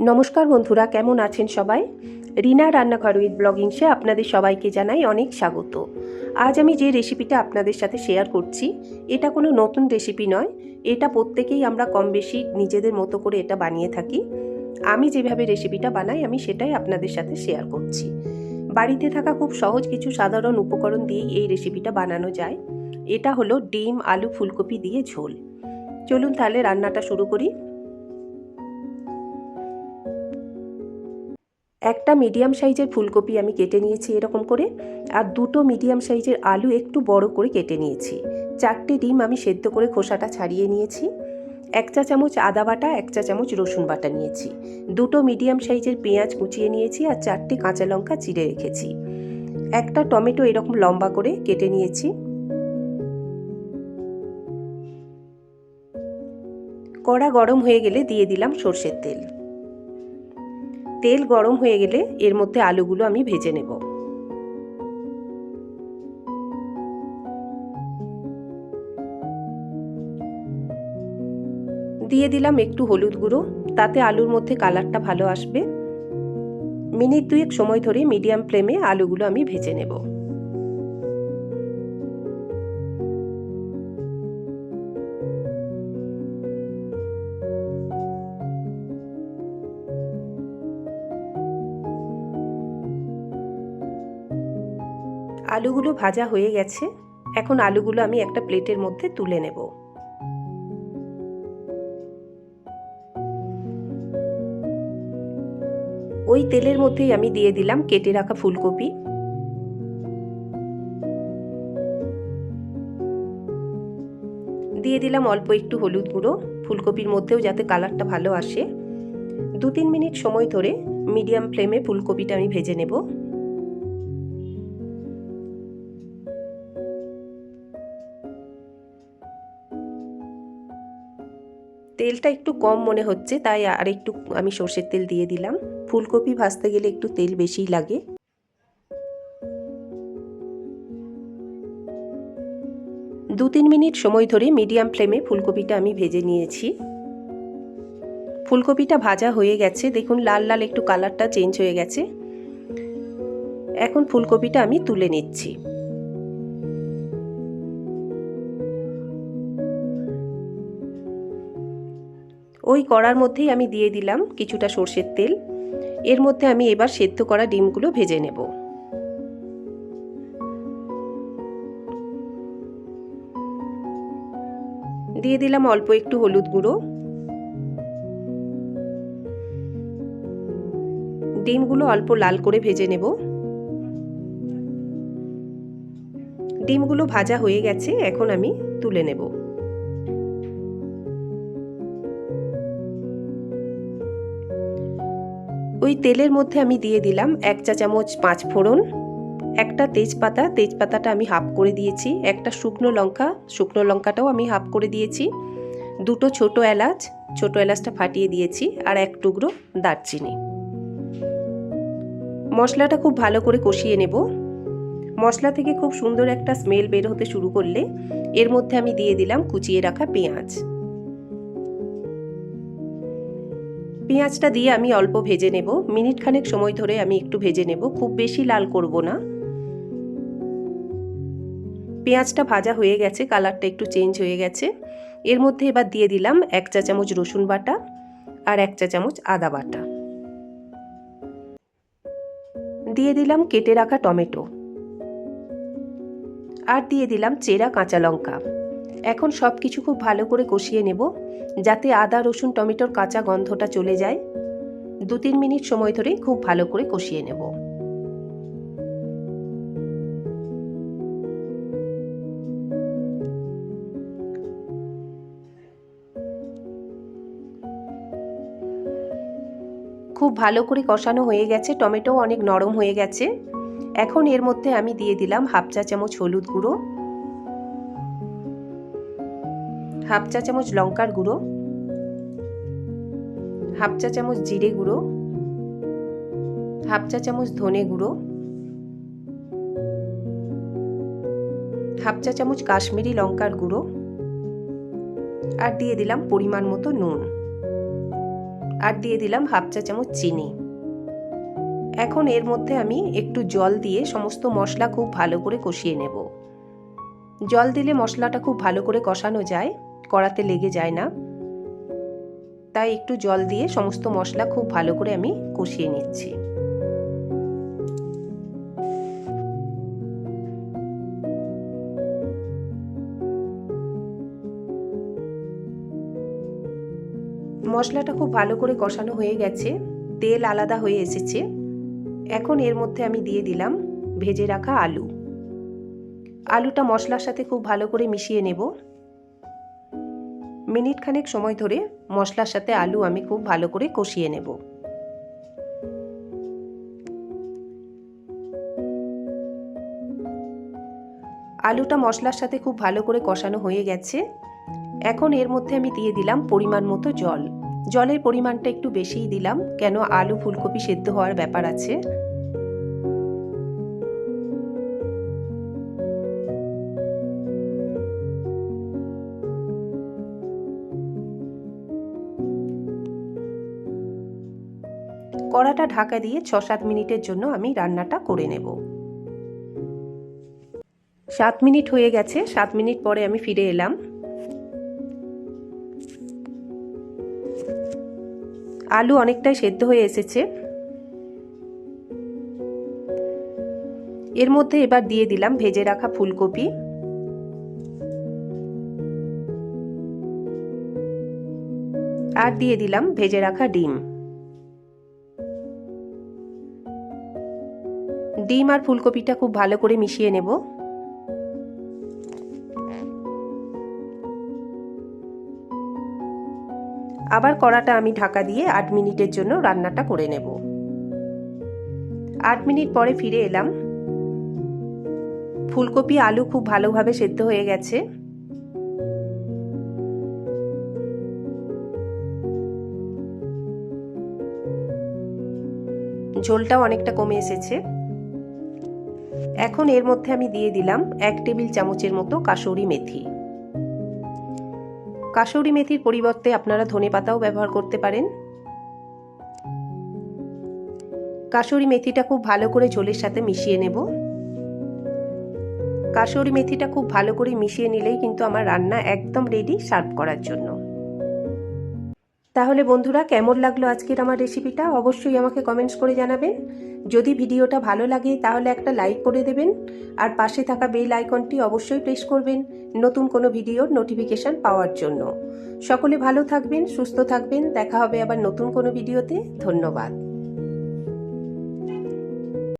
নমস্কার বন্ধুরা, কেমন আছেন সবাই? রিনা রান্নাঘর উইথ ব্লগিংসে আপনাদের সবাইকে জানাই অনেক স্বাগত। আজ আমি যে রেসিপিটা আপনাদের সাথে শেয়ার করছি, এটা কোনো নতুন রেসিপি নয়, এটা প্রত্যেকেই আমরা কম বেশি নিজেদের মতো করে এটা বানিয়ে থাকি। আমি যেভাবে রেসিপিটা বানাই, আমি সেটাই আপনাদের সাথে শেয়ার করছি। বাড়িতে থাকা খুব সহজ কিছু সাধারণ উপকরণ দিয়েই এই রেসিপিটা বানানো যায়। এটা হলো ডিম, আলু, ফুলকপি দিয়ে ঝোল। চলুন তাহলে রান্নাটা শুরু করি। একটা মিডিয়াম সাইজের ফুলকপি আমি কেটে নিয়েছি এরকম করে, আর দুটো মিডিয়াম সাইজের আলু একটু বড় করে কেটে নিয়েছি। চারটে ডিম আমি সেদ্ধ করে খোসাটা ছাড়িয়ে নিয়েছি। এক চা চামচ আদা বাটা, এক চা চামচ রসুন বাটা নিয়েছি। দুটো মিডিয়াম সাইজের পেঁয়াজ কুচিয়ে নিয়েছি আর চারটে কাঁচা লঙ্কা চিড়ে রেখেছি। একটা টমেটো এরকম লম্বা করে কেটে নিয়েছি। কড়া গরম হয়ে গেলে দিয়ে দিলাম সর্ষের তেল। তেল গরম হয়ে গেলে এর মধ্যে আলুগুলো আমি ভেজে নেব। দিয়ে দিলাম একটু হলুদ গুঁড়ো, তাতে আলুর মধ্যে কালারটা ভালো আসবে। মিনিট দুয়েক সময় ধরে মিডিয়াম ফ্লেমে আলুগুলো আমি ভেজে নেব। আলুগুলো ভাজা হয়ে গেছে। এখন আলুগুলো আমি একটা প্লেটের মধ্যে তুলে নেব। ওই তেলের মধ্যেই আমি দিয়ে দিলাম কেটে রাখা ফুলকপি। দিয়ে দিলাম অল্প একটু হলুদ গুঁড়ো, ফুলকপির মধ্যেও যাতে কালারটা ভালো আসে। দু তিন মিনিট সময় ধরে মিডিয়াম ফ্লেমে ফুলকপিটা আমি ভেজে নেব। তেলটা একটু কম মনে হচ্ছে, তাই আর একটু আমি সর্ষের তেল দিয়ে দিলাম। ফুলকপি ভাজতে গেলে একটু তেল বেশিই লাগে। দু তিন মিনিট সময় ধরে মিডিয়াম ফ্লেমে ফুলকপিটা আমি ভেজে নিয়েছি। ফুলকপিটা ভাজা হয়ে গেছে। দেখুন, লাল লাল একটু কালারটা চেঞ্জ হয়ে গেছে। এখন ফুলকপিটা আমি তুলে নিচ্ছি। ওই কড়ার মধ্যেই আমি দিয়ে দিলাম কিছুটা সর্ষের তেল। এর মধ্যে আমি এবার সেদ্ধ করা ডিমগুলো ভেজে নেব। দিয়ে দিলাম অল্প একটু হলুদ গুঁড়ো। ডিমগুলো অল্প লাল করে ভেজে নেব। ডিমগুলো ভাজা হয়ে গেছে, এখন আমি তুলে নেব। ওই তেলের মধ্যে আমি দিয়ে দিলাম এক চা চামচ পাঁচ ফোড়ন, একটা তেজপাতা, তেজপাতাটা আমি হাফ করে দিয়েছি, একটা শুকনো লঙ্কা, শুকনো লঙ্কাটাও আমি হাফ করে দিয়েছি, দুটো ছোট এলাচ, ছোট এলাচটা ফাটিয়ে দিয়েছি আর এক টুকরো দারচিনি। মশলাটা খুব ভালো করে কষিয়ে নেব। মশলা থেকে খুব সুন্দর একটা স্মেল বের হতে শুরু করলে এর মধ্যে আমি দিয়ে দিলাম কুচিয়ে রাখা পেঁয়াজ। পেঁয়াজটা দিয়ে আমি অল্প ভেজে নেব। মিনিট খানেক সময় ধরে আমি একটু ভেজে নেব। খুব বেশি লাল করব না। পেঁয়াজটা ভাজা হয়ে গেছে, কালারটা একটু চেঞ্জ হয়ে গেছে। এর মধ্যে এবার দিয়ে দিলাম এক চা চামচ রসুন বাটা আর এক চা চামচ আদা বাটা। দিয়ে দিলাম কেটে রাখা টমেটো। আর দিয়ে দিলাম চেরা কাঁচা লঙ্কা। এখন সব কিছু খুব ভালো করে কষিয়ে নেব, যাতে আদা, রসুন, টমেটোর কাঁচা গন্ধটা চলে যায়। দু তিন মিনিট সময় ধরে খুব ভালো করে কষিয়ে নেব। খুব ভালো করে কষানো হয়ে গেছে টমেটো অনেক নরম হয়ে গেছে। এখন এর মধ্যে আমি দিয়ে দিলাম হাফ চা চামচ হলুদ গুঁড়ো। হাফ চা চামচ লঙ্কার গুঁড়ো, হাফ চা চামচ জিরে গুঁড়ো, হাফ চা চামচ ধনে গুঁড়ো, হাফ চা চামচ কাশ্মীরি লঙ্কার গুঁড়ো আর দিয়ে দিলাম পরিমাণ মতো নুন। আর দিয়ে দিলাম হাফ চা চামচ চিনি। এখন এর মধ্যে আমি একটু জল দিয়ে সমস্ত মশলা খুব ভালো করে কষিয়ে নেব। জল দিলে মশলাটা খুব ভালো করে কষানো যায়। কড়াতে লেগে যায় না। তাই একটু জল দিয়ে সমস্ত মশলা খুব ভালো করে আমি কষিয়ে নিচ্ছি। মশলাটা খুব ভালো করে কষানো হয়ে গেছে, তেল আলাদা হয়ে এসেছে। এখন এর মধ্যে আমি দিয়ে দিলাম ভেজে রাখা আলু। আলুটা মশলার সাথে খুব ভালো করে মিশিয়ে নেব। মিনিট খানেক সময় ধরে মশলার সাথে আলু আমি খুব ভালো করে কষিয়ে নেব। আলুটা মশলার সাথে খুব ভালো করে কষানো হয়ে গেছে। এখন এর মধ্যে আমি দিয়ে দিলাম পরিমাণ মতো জল। জলের পরিমাণটা একটু বেশিই দিলাম, কেন আলু ফুলকপি সেদ্ধ হওয়ার ব্যাপার আছে। কড়াটা ঢাকা দিয়ে ছ সাত মিনিটের জন্য আমি রান্নাটা করে নেব। সাত মিনিট হয়ে গেছে, সাত মিনিট পরে আমি ফিরে এলাম। আলু অনেকটাই সেদ্ধ হয়ে এসেছে। এর মধ্যে এবার দিয়ে দিলাম ভেজে রাখা ফুলকপি। আর দিয়ে দিলাম ভেজে রাখা ডিম। ডিম আর ফুলকপিটা খুব ভালো করে মিশিয়ে নেব। আবার কড়াটা আমি ঢাকা দিয়ে আট মিনিটের জন্য রান্নাটা করে নেব। আট মিনিট পরে ফিরে এলাম। ফুলকপি, আলু খুব ভালোভাবে সেদ্ধ হয়ে গেছে। ঝোলটাও অনেকটা কমে এসেছে। এখন এর মধ্যে আমি দিয়ে দিলাম এক টেবিল চামচের মতো কাসৌরি মেথি। কাসৌরি মেথির পরিবর্তে আপনারা ধনে পাতাও ব্যবহার করতে পারেন। কাসৌরি মেথিটা খুব ভালো করে ঝোলের সাথে মিশিয়ে নেব। কাসৌরি মেথিটা খুব ভালো করে মিশিয়ে নিলেই কিন্তু আমার রান্না একদম রেডি সার্ভ করার জন্য। তাহলে বন্ধুরা, কেমন লাগল আজকের আমার রেসিপিটা অবশ্যই আমাকে কমেন্টস করে জানাবেন যদি ভিডিওটা ভালো লাগে, তাহলে একটা লাইক করে দেবেন। আর পাশে থাকা বেল আইকনটি অবশ্যই প্রেস করবেন নতুন কোনো ভিডিওর নোটিফিকেশান পাওয়ার জন্য। সকলে ভালো থাকবেন, সুস্থ থাকবেন। দেখা হবে আবার নতুন কোনো ভিডিওতে। ধন্যবাদ।